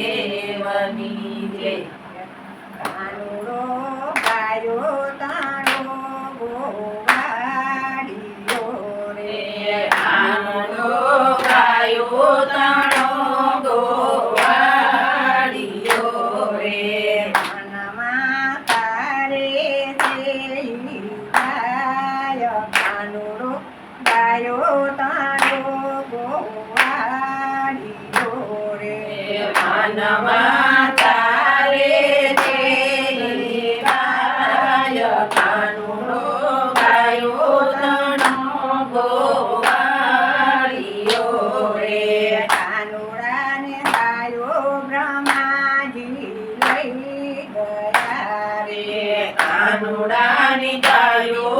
દેવની જય મનમાં તારે દેવાય કાનુડો ગાયો તણો ગોવાળીઓ રે. કાનુડાને તાયો બ્રહ્માજી લઈ ગયા રે. કાનુડાની ગાયો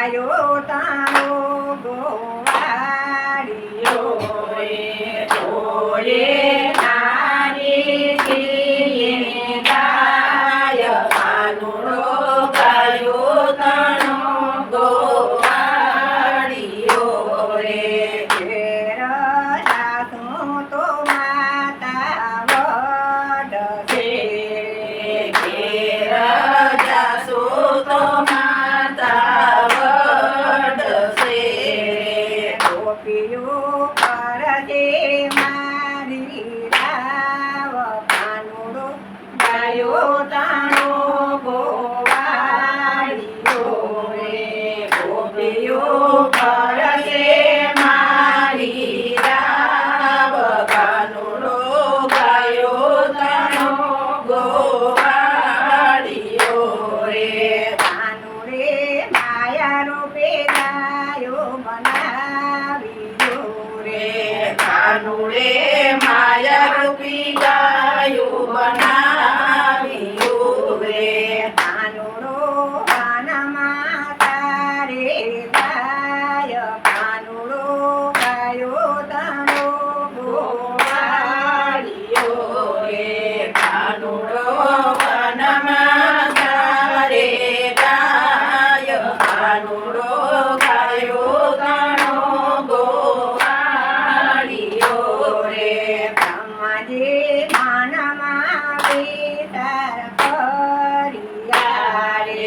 Chayota. માટે મારી રાવ કાનુડો ગાયો તાણો ગોવાળીઓ રે, ગોપીઓ કરશે મારી રાવ કાનુડો ગાયો તાણો ગોવાળીઓ રે. કાનુડે માયા રૂપે ગાયો બનાવી રે. નુડે માયા રૂપી ગાયું બના આજે માનમાં વિચાર કર્યા રે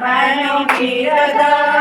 伴着你的灯。